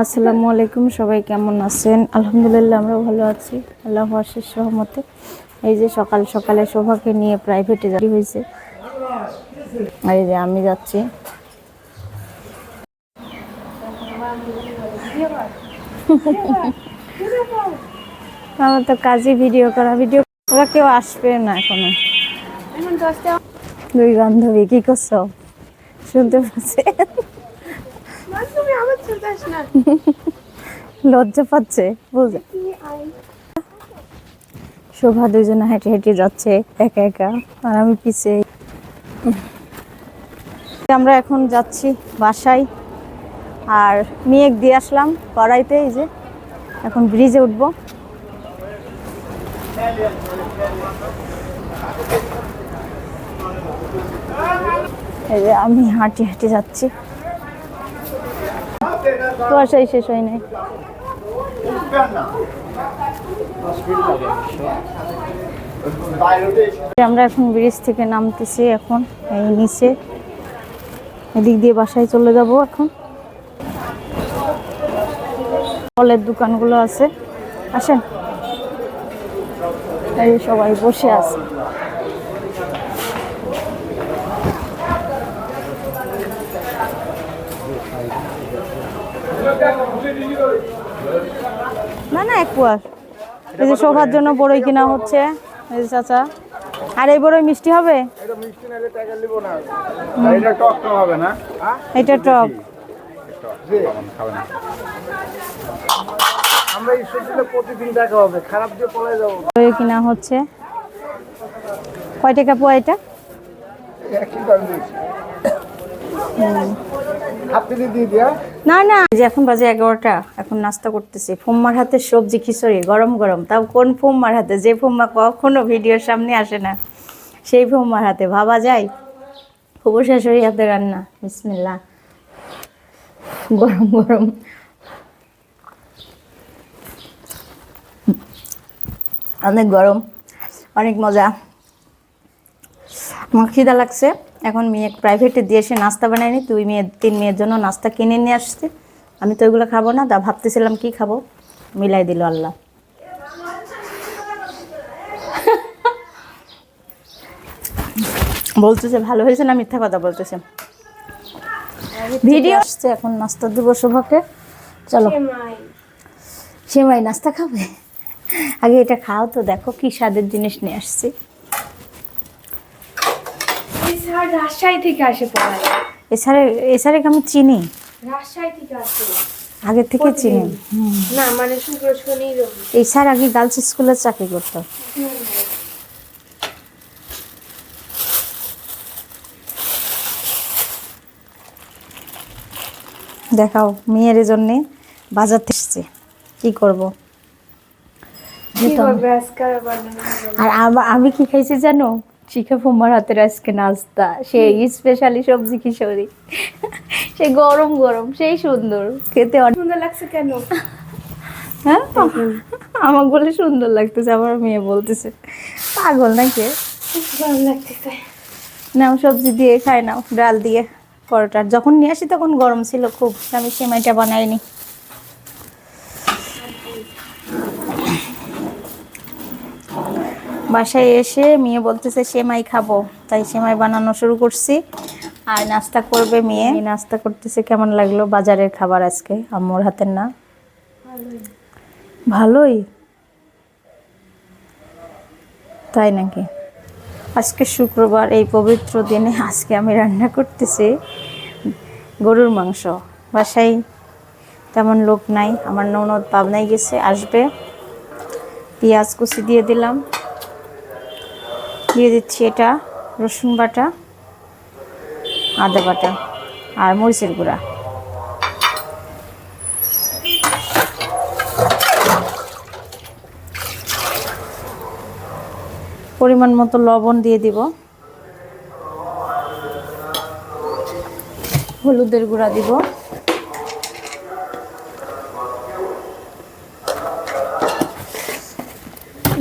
আসসালামু আলাইকুম সবাই কেমন আছেন? আলহামদুলিল্লাহ আমরা ভালো আছি। আল্লাহ আশিস সহমতে এই যে সকাল সকালে শোভাকে নিয়ে প্রাইভেটে যাই হয়েছে। আর এই যে আমি যাচ্ছি। আমার তো কাজে ভিডিও করা। ভিডিও ওরা কেউ আসবে না এখনও। দুই বান্ধবী কি করছ? শুনতে পাচ্ছে লজ্জা পাচ্ছে বুঝে শোভা দুজনে হেঁটে হেঁটে যাচ্ছে, একা একা, আর আমি পিছে আমরা এখন যাচ্ছি বাসায়, আর মেয়েক দিয়ে আসলাম কড়াইতে, এই যে। এখন ব্রিজে উঠবো। এই যে আমি হাঁটি হাঁটি যাচ্ছি। কুয়াশাই শেষ হয় নাই। আমরা এখন ব্রিজ থেকে নামতেছি এখন, এই নিচে। এদিক দিয়ে বাসায় চলে যাব এখন। ফলের দোকানগুলো আছে। আসেন। সবাই বসে আছে। না না এক কুয়ার এই যে শোভার জন্য বড়ই কিনা হচ্ছে এই যে চাচা। আর এই বড়ই মিষ্টি হবে? এটা টাকা নিব না। আর এটা টক টক হবে না? এটা টক। আমরা ঈশ্বর দিলে প্রতিদিন টাকা হবে। খারাপ দিয়ে পলাই যাব। বড়ই কিনা হচ্ছে। কয় টাকা পোয়া এটা? না না যে এখন বাজে এগারোটা, এখন নাস্তা করতেছি। ফুম্মার হাতে সবজি খিচুড়ি, গরম গরম। তাও কোন ফুম্মার হাতে? যে ফুম্মা কখনো ভিডিওর সামনে আসে না, সেই ফুম্মার হাতে। ভাবা যায়? ফুবু শাশুড়ি হাতে রান্না। বিসমিল্লা গরম গরম। অনেক গরম, অনেক মজা। আমার খিদা লাগছে। এখন মেয়ে প্রাইভেটে দিয়ে এসে নাস্তা বানায়নি, তুই মেয়ে, তিন মেয়ের জন্য নাস্তা কিনে নিয়ে আসছে। আমি তো ওইগুলো খাব না, তা ভাবতেছিলাম কি খাব? মিলাই দিল আল্লাহ। বলতেছে ভালো হয়েছে না মিথ্যা কথা বলতেছে। ভিডিও আসছে এখন নাস্তা দেবো শোভাকে। চলো। সেমাই নাস্তা খাবে? আগে এটা খাও তো, দেখো কি স্বাদের জিনিস নিয়ে আসছি। স্যার রাজশাহী থেকে আসে পড়ায়। এছাড়া এছাড়া আমি চিনি? রাজশাহী থেকে আসে। আগে থেকে চিনি? না মানে শুক্র শনি রবি। এই স্যার আগে গার্লস স্কুলে চাকরি করতো। দেখাও মেয়ের জন্যে বাজার থেকে কি করব? আর আমি কি খাইছি জানো? শিখা ফুমার হাতের আজকে নাস্তা। সেই স্পেশালি সবজি খিচুড়ি সে গরম গরম সেই সুন্দর। খেতে অনেক সুন্দর লাগছে কেন? হ্যাঁ? আমার বলে সুন্দর লাগতেছে আমার মেয়ে বলতেছে। পাগল নাকি? ভালো লাগতেছে। নাও সবজি দিয়ে খাই নাও ডাল দিয়ে পরোটা। যখন নিয়ে আসি তখন গরম ছিল খুব আমি সেমাইটা বানাইনি। বাসায় এসে মেয়ে বলতেছে, সেমাই খাব। তাই সেমাই বানানো শুরু করছি। আর নাস্তা করবে মেয়ে। নাস্তা করতেছে, কেমন লাগল? বাজারের খাবার আজকে, আম্মুর হাতের না? ভালোই। তাই নাকি? আজকে শুক্রবার, এই পবিত্র দিনে আজকে আমি রান্না করতেছি গরুর মাংস। বাসায় তেমন লোক নাই, আমার ননদ পাবনায় গেছে, আসবে। পেঁয়াজ কুচি দিয়ে দিলাম। দিয়ে দিচ্ছি এটা, রসুন বাটা, আদা বাটা আর মরিচের গুঁড়া। পরিমাণ মতো লবণ দিয়ে দিব। হলুদের গুঁড়া দিব।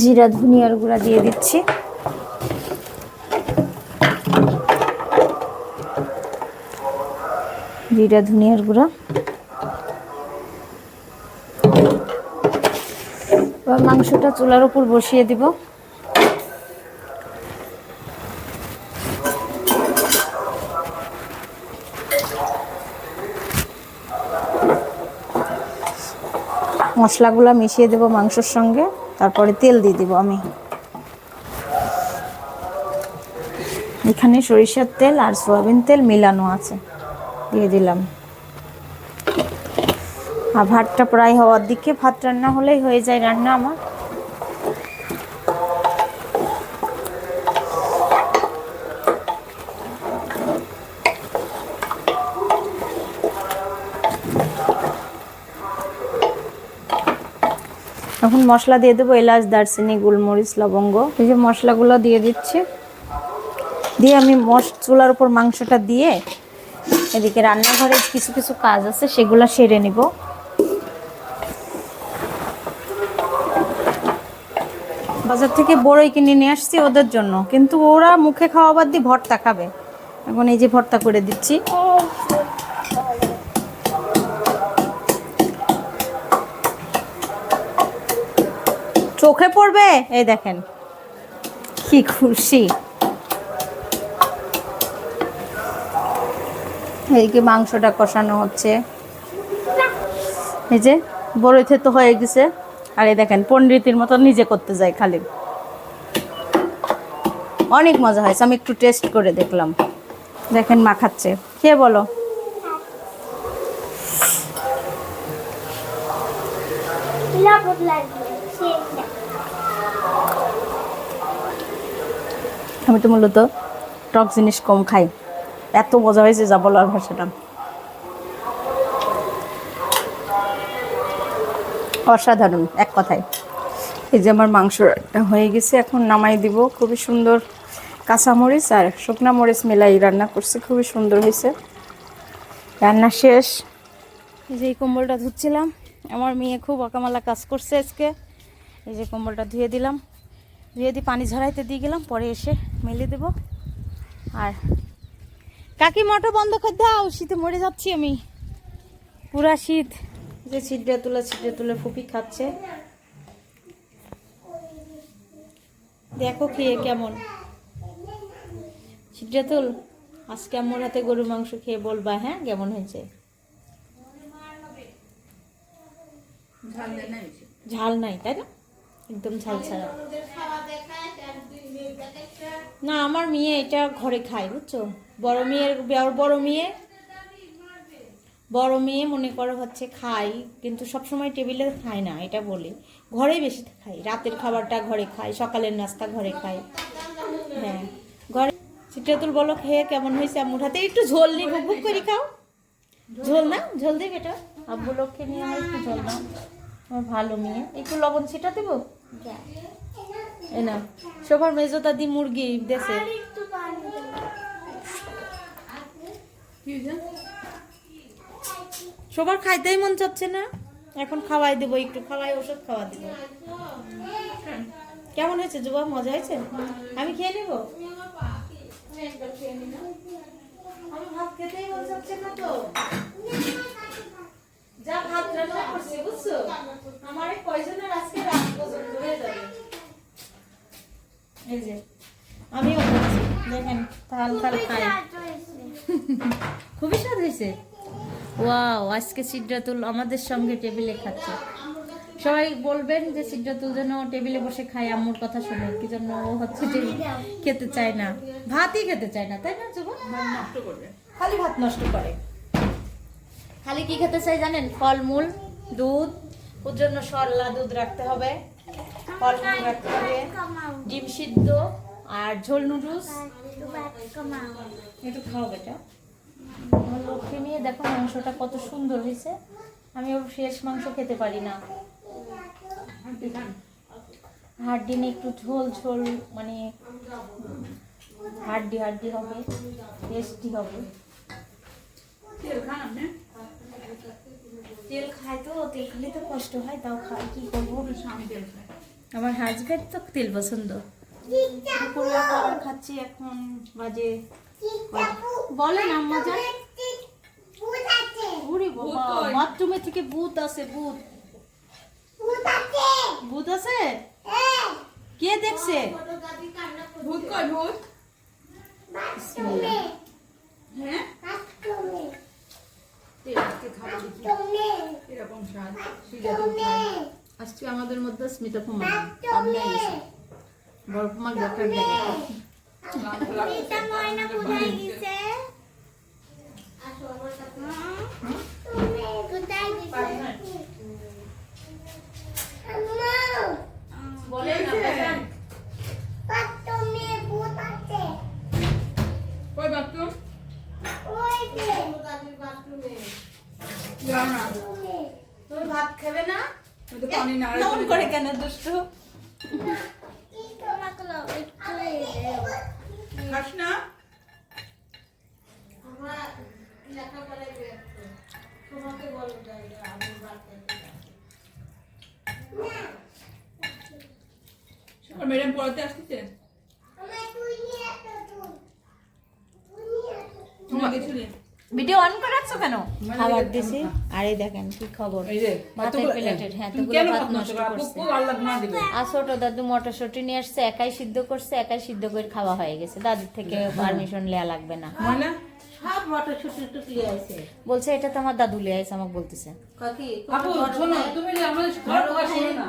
জিরা, ধনিয়ার গুঁড়া দিয়ে দিচ্ছি। জিরা ধনিয়ার গুঁড়া। এবার মাংসটা চুলার উপর বসিয়ে দিব। মশলাগুলো মিশিয়ে দেব মাংসের সঙ্গে, তারপরে তেল দিয়ে দিব আমি। এখানে সরিষার তেল আর সয়াবিন তেল মিলানো আছে। দিয়ে দিলাম। আর ভাতটা প্রায় হওয়ার দিকে, ভাত রান্না হলেই হয়ে যায় রান্না আমার। এখন মশলা দিয়ে দেবো এলাচ, দারচিনি, গোলমরিচ, লবঙ্গ। এই যে মশলাগুলো দিয়ে দিচ্ছি। দিয়ে আমি মশ, চুলার উপর মাংসটা দিয়ে এদিকে রান্নাঘরে কিছু কিছু কাজ আছে, সেগুলো সেরে নিব। বাজার থেকে বড়ই কিনে নিয়ে আসছি ওদের জন্য, কিন্তু ওরা মুখে খাওয়া বাদ দিয়ে ভর্তা খাবে। এখন এই যে ভর্তা করে দিচ্ছি। চোখে পড়বে? এই দেখেন, কি খুশি। এইদিকে মাংসটা কষানো হচ্ছে। এই যে বড়ইতে তো হয়ে গেছে। আর এই দেখেন, পণ্ডিতের মতো নিজে করতে যায় খালি। অনেক মজা হয়েছে, আমি একটু টেস্ট করে দেখলাম। দেখেন মাখাচ্ছে কে বলো? আমি তো মূলত টক জিনিস কম খাই। এত মজা হয়েছে যা বলার ভাষাটা। অসাধারণ, এক কথায়। এই যে আমার মাংসটা হয়ে গেছে, এখন নামাই দিব। খুবই সুন্দর কাঁচামরিচ আর শুকনা মরিচ মেলাই রান্না করছে, খুবই সুন্দর হয়েছে। রান্না শেষ। এই যে এই কম্বলটা ধুচ্ছিলাম, আমার মেয়ে খুব অকামালা কাজ করছে আজকে। এই যে কম্বলটা ধুয়ে দিলাম, ধুয়ে দিয়ে পানি ঝরাইতে দিয়ে গেলাম, পরে এসে মেলে দেব। আর কাকি মোটর বন্ধ করে দাও শীতে মরে যাচ্ছি আমি। পুরা শীত। যে ছিটে তুলে ছিটে তুলে ফুপি খাচ্ছে। দেখো খেয়ে কেমন। ছিটে তুল। আজকে আমার হাতে গরুর মাংস খেয়ে বলবা হ্যাঁ কেমন হয়েছে? ঝাল নাই তাই না? একদম ঝাল ছাড়া না আমার মেয়ে এটা ঘরে খায় বুঝছ? বড় মেয়ের বড়- মেয়ে? বড় মেয়ে মনে করো হচ্ছে খাই কিন্তু সবসময় টেবিলে খায় না এটা বলি। ঘরেই বেশি খাই রাতের খাবারটা ঘরে খাই সকালের নাস্তা ঘরে খাই হ্যাঁ ঘরে চিত্রাতুল বলো খেয়ে কেমন হয়েছে আম্মুর হাতে? একটু ঝোল নি বুক বুক করে খাও। ঝোল না? ঝোল দিই বেটা। আব্বু লোককে নিয়ে একটু ঝোল দাও আমার ভালো মেয়ে। একটু লবণ ছিটা দেবো? এ না সবার মেজোতা দি মুরগি দেশে সবার খাইতেই মন চাচ্ছে না। এখন খাওয়াই দেবো একটু খাওয়াই ওষুধ খাওয়া দেবো। কেমন হয়েছে যুবা? মজা হয়েছে? আমি খেয়ে নেব? আমি ভাত খেতেই মন চাচ্ছে না তো যা ভাত রান্না করছি বুঝছ আমার এই কয়জনের আজকে রাত পর্যন্ত হয়ে যাবে এই যে আমিও করছি খাই স্বাদ হয়েছে। খুবই স্বাদ হয়েছে? ওয়াও আজকে সিদ্ধাতুল আমাদের সঙ্গে টেবিলে খাচ্ছে। সবাই বলবেন যে সিদ্ধাতুল যেন টেবিলে বসে খায় আম্মুর কথা শুনে কি জন্য ও হচ্ছে যে খেতে চায় না। ভাতই খেতে চায় না তাই না যুব খালি ভাত নষ্ট করে। খালি কি খেতে চাই জানেন? ফলমূল দুধ ওর জন্য সরলা দুধ রাখতে হবে। ফলমূল রাখতে হবে। ডিম সিদ্ধ। আর ঝোল নুডলস একটু খাও বেটা। লক্ষ্মী নিয়ে দেখো মাংসটা কত সুন্দর হয়েছে। আমি ওর শেষ মাংস খেতে পারি না। হাড্ডি নিয়ে একটু ঝোল ঝোল মানে হাড্ডি হাড্ডি হবে টেস্টি হবে। তেল খায় তো তেল খেলে তো কষ্ট হয় তাও খাই কি করব? আমার হাজবেন্ড তো তেল পছন্দ। দুপুরে খাবার খাচ্ছি এখন বাজে বলেন আম্মা যান। বাবা বাথরুমে থেকে ভূত আছে ভূত। ভূত আছে। কে দেখছে? ভূত কই ভূত? এরকম স্বাদ। আজকে আমাদের মধ্যে স্মিতা ফুমা গেছে ডক্টর তুমি ভাত খাবে না? করে। কেন দুষ্টু? ম্যাডাম পড়াতে আসতেছে ভিডিও অন করে রাখছো কেন খাবার দিছি আর এই দেখেন কি খবর? এই যে মাথায় এতগুলো- প্লেটের হ্যাঁ তুমি কেন ভাত নষ্ট নষ্ট করো? করছে। খুব আল্লাহ গুনাহ দিবে। আর ছোট দাদু মটরশুটি নিয়ে আসছে একাই সিদ্ধ করছে একাই সিদ্ধ করে খাওয়া হয়ে গেছে। দাদুর থেকে পারমিশন নেওয়া লাগবে না। হয় না? বলছে এটা তো আমার দাদু লিয়ে আসে আমাকে বলতেছে। আপু শোনো তুমি আমাদের কারও কথা শোনো না।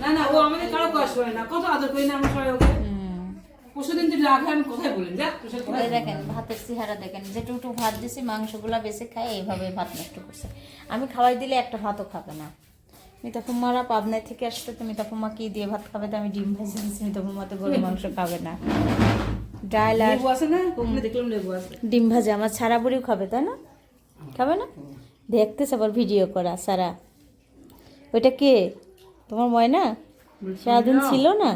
না না ও আমাদের কারও কথা শোনে না। কত আদর করি না আমরা সবাই ওকে? পরশুদিন তুই রাখলে আমি কোথায় বলি যা তোর সাথে এই কোথায় দেখেন ভাতের চেহারা দেখেন যেটুকু ভাত দিছি মাংসগুলা খায় এইভাবে ভাত নষ্ট করছে। আমি খাওয়াই দিলে একটা ভাতও খাবে না। মিতা ফুম্মারা পাবনায় থেকে আসতে তো মিতা ফুম্মা কি দিয়ে ভাত খাবে? তো আমি ডিম ভেজে দিচ্ছি মিতা ফুম্মা তো গরু মাংস খাবে না। ডাল আর দেখলাম ডিম ভাজা আমার ছাড়া বুড়িও খাবে তাই না? খাবে না? দেখতেছে আবার ভিডিও করা সারা ওইটা কে? তোমার ময়না? সারাদিন ছিল না?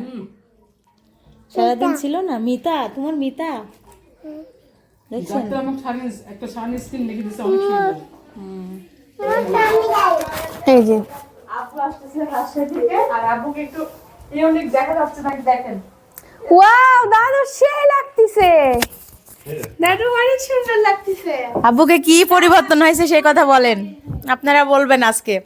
সারাদিন ছিল না? মিতা তোমার মিতা? দেখছেন? ডাক্তার একটা সানিস লিখে দিছে অনেক সুন্দর। এই যে। আপু আসতেছে রাজশাহী থেকে আর আবুকে একটু ইউনিক দেখা যাচ্ছে নাকি দেখেন? ওয়াও দাদু সেই লাগতেছে। দাদু অনেক সুন্দর লাগতেছে। আব্বুকে কি পরিবর্তন হয়েছে সেই কথা বলেন। আপনারা বলবেন আজকে।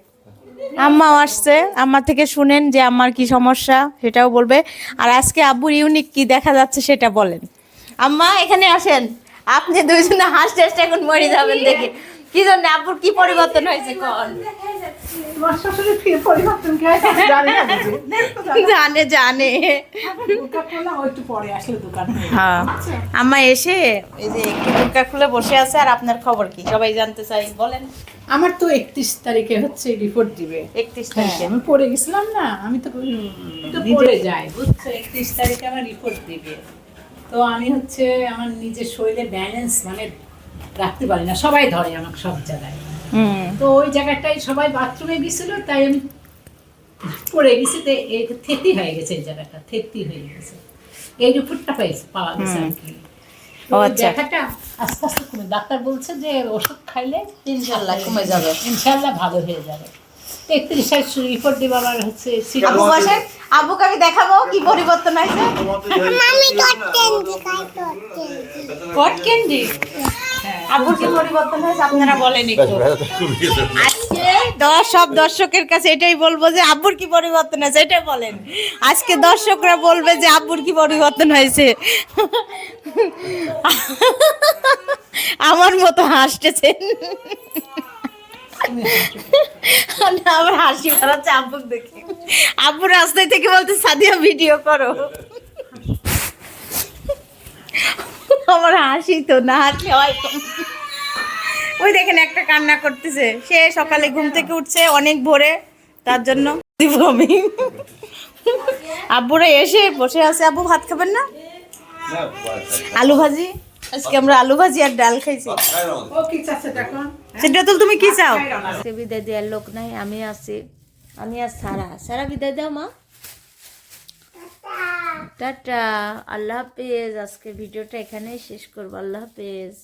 আম্মাও আসছে। আম্মা থেকে শুনেন যে আম্মার কি সমস্যা, সেটাও বলবে। আর আজকে আব্বুর ইউনিক কি দেখা যাচ্ছে সেটা বলেন। আম্মা, এখানে আসেন। আপনি দুইজনে হাসতে হাসতে এখন মরে যাবেন দেখে। কি জন্য আব্বুর কি পরিবর্তন হয়েছে কোন? হয় জানি। জানে জানে। হ্যাঁ। আম্মা এসে এই যে খুলে বসে আছে আর আপনার খবর কি? সবাই জানতে চাই বলেন। আমার তো একত্রিশ তারিখে হচ্ছে রিপোর্ট দিবে। একত্রিশ হ্যাঁ তারিখে? আমি পড়ে গেছিলাম না আমি তো তো পড়ে যাই বুঝছ? একত্রিশ তারিখে আমার রিপোর্ট দিবে। তো আমি হচ্ছে আমার নিজের শরীরে ব্যালেন্স মানে রাখতে পারি না সবাই ধরে আমাকে সব জায়গায়। তো ওই জায়গাটাই সবাই বাথরুমে গেছিল তাই আমি পড়ে গেছি তো এই থেতি হয়ে গেছে এই জায়গাটা থেতি হয়ে গেছে। এই রিপোর্টটা পেয়েছে পাওয়া গেছে আর কি। ওই আচ্ছা। দেখাটা আস্তে আস্তে কমে ডাক্তার বলছে যে ওষুধ খাইলে ইনশাল্লাহ কমে যাবে। ইনশাল্লাহ ভালো হয়ে যাবে। একত্রিশ সাল রিপোর্ট দেবো আবার হচ্ছে আবু আবুকে আমি দেখাবো কি পরিবর্তন কট ক্যান্ডি আবুর কি পরিবর্তন হয়েছে? আপনারা বলেন একটু। আজকে দশ সব দর্শকের কাছে এটাই বলব যে আব্বুর কি পরিবর্তন হয়েছে এটাই বলেন। আজকে দর্শকরা বলবে যে আব্বুর কি পরিবর্তন হয়েছে। আমার মতো হাসতেছেন। আমার হাসি বেড়াচ্ছে আব্বুক দেখে। আব্বু রাস্তায় থেকে বলতে সাদিয়া ভিডিও করো। আমার হাসি তো না হাসলে হয় ওই দেখেন একটা কান্না করতেছে। সে সকালে ঘুম থেকে উঠছে অনেক ভোরে তার জন্য আমি আব্বুরা এসে বসে আছে। আব্বু ভাত খাবেন না? আলু ভাজি? আজকে আমরা আলু ভাজি আর ডাল খাইছি। সেটা তো তুমি কি চাও? আজকে বিদায় দেওয়ার লোক নাই আমি আছি। আমি আর সারা। সারা বিদায় দাও মা। টাটা। আল্লাহ হাফেজ। আজকে ভিডিওটা এখানেই শেষ করব। আল্লাহ হাফেজ।